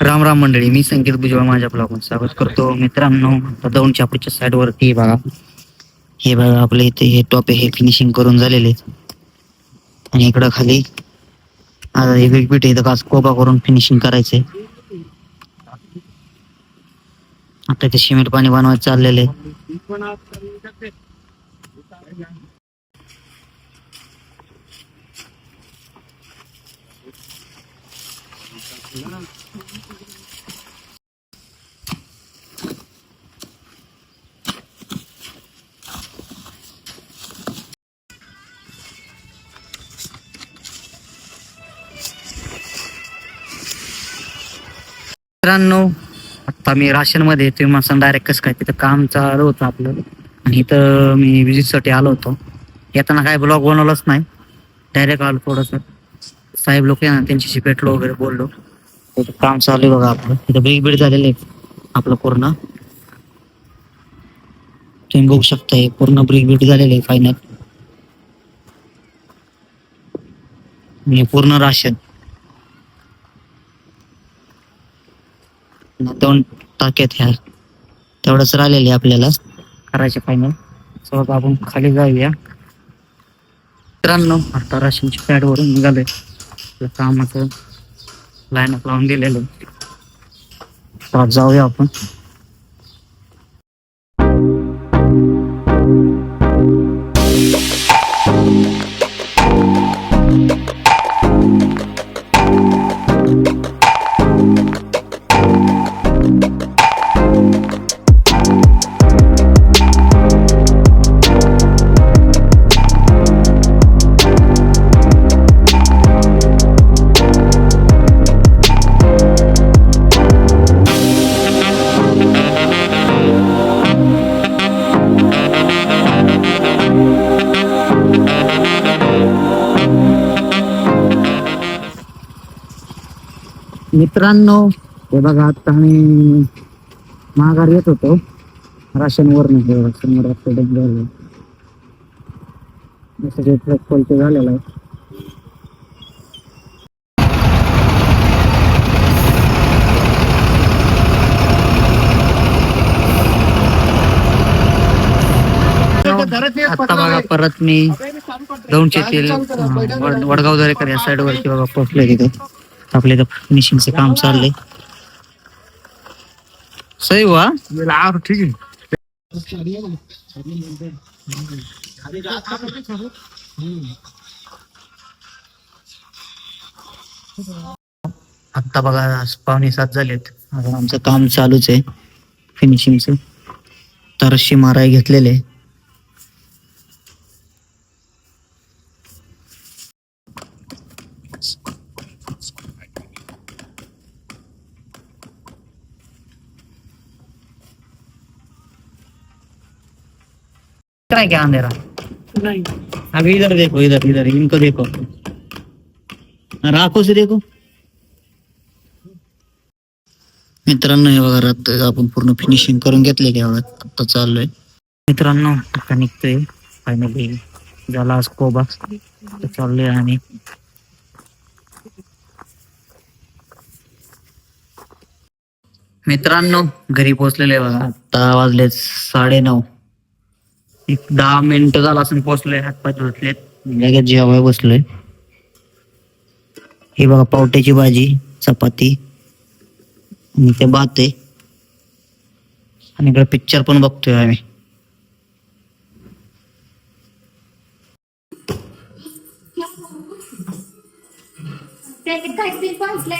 राम राम मंडळी मी संकेत भुजबळ माझ्या ब्लॉगमध्ये स्वागत करतो. मित्रांनो दोन दौंड साईडवरती साईड वरती बघा. हे बघा आपले इथे हे टॉप हे फिनिशिंग करून झालेले. आहेत. आणि इकडं खाली आता हे वेगपीठ इथं काच कोबा करून फिनिशिंग करायचंय. आता ते सिमेंट पाणी बनवायचं चाललेले आहे मित्रांनो आता मी राशनमध्ये तुम्ही डायरेक्ट कसं काय तिथं काम चालू होतं आपलं. आणि इथं मी विजिटसाठी आलो होतो. येताना काय ब्लॉग बनवलाच नाही. डायरेक्ट आलो थोडस. साहेब लोक आहे ना त्यांच्याशी भेटलो वगैरे बोललो. काम चालू आहे बघा आपलं. इथं बिग बीड झालेलं आहे आपलं पूर्ण. तुम्ही बघू शकता हे पूर्ण ब्रिक बीट झालेलं आहे फायनल हे पूर्ण राशन. दोन टाक्यात ह्या. तेवढंच राहिलेले आपल्याला. करायचे फायनल सो आपण खाली जाऊया. मित्रांनो आता राशींच्या पॅडवरून निघालोय. आपलं कामाचं लाईन अप लावून दिलेलं. तर आज जाऊया आपण. मित्रांनो हे बघा आता आम्ही माघार येत होतो. राशन वर नाही राशन डब झालं. सगळे ट्रक पलटे झालेला आहे. आता बघा परत मी दोनशे तेल वडगाव दरेकर या साईड वरती बघा पोहोचलोय तिथे. आपल्या इथं फिनिशिंगचं काम चाललंय. सही हुआ ठीक है आता बघा पावणे सात झालेत. अजून आमचं काम चालूच आहे. फिनिशिंगचं तरशी माराय घेतलेले क्या है क्या अंधेरा नहीं। अभी इधर देखो इधर इधर इनको देखो। राखो से देखो। मित्रांनो हे बघा रात आपण पूर्ण फिनिशिंग करून घेतले की बघा आता चाललोय. मित्रांनो आता निघतोय. फायनली झाला आज कोबा. चाललोय आणि मित्रांनो घरी पोहोचलेले बघा. आता वाजले साडे नऊ एक दहा मिनिटं झाला असं पोहोचलोय हातपाय धुतलेत. लगेच जेवाय बसलोय. हे बघा पावट्याची भाजी चपाती आणि ते भात आहे. आणि इकडे पिक्चर पण बघतोय आम्ही.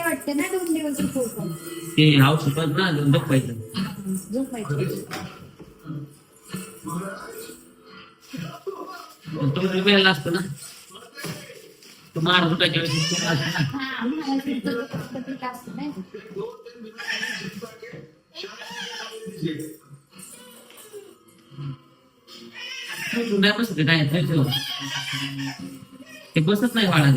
वाटतं ना दोन दिवस फोटो ते हाऊस ना झोपायचं. तो वेळ असतो ना तो मार फुटायच्या वेळेस हा मला तिथं पत्रिका असते नाही नाही बसत काय ते बसत नाही वाळा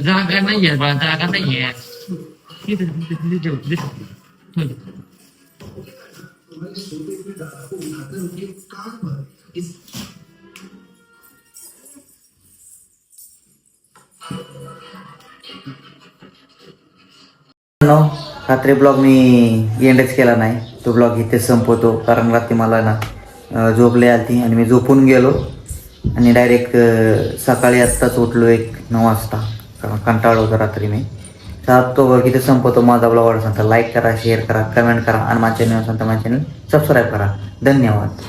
जागा नाही आहे बाळा जागा नाही आहे नो रात्री ब्लॉग मी एंडच केला नाही. तो ब्लॉग इथे संपवतो कारण रात्री मला ना अं, झोप लय आलती आणि मी झोपून गेलो. आणि डायरेक्ट सकाळी आत्ताच उठलो एक नऊ वाजता. कारण कंटाळलो होतो रात्री मी. तो ब्लॉग इथे संपवतो माझा ब्लॉग आवडत सांगता लाईक करा शेअर करा कमेंट करा आणि माझ्या चॅनल सांगता माझ्या चॅनल सबस्क्राईब करा. धन्यवाद.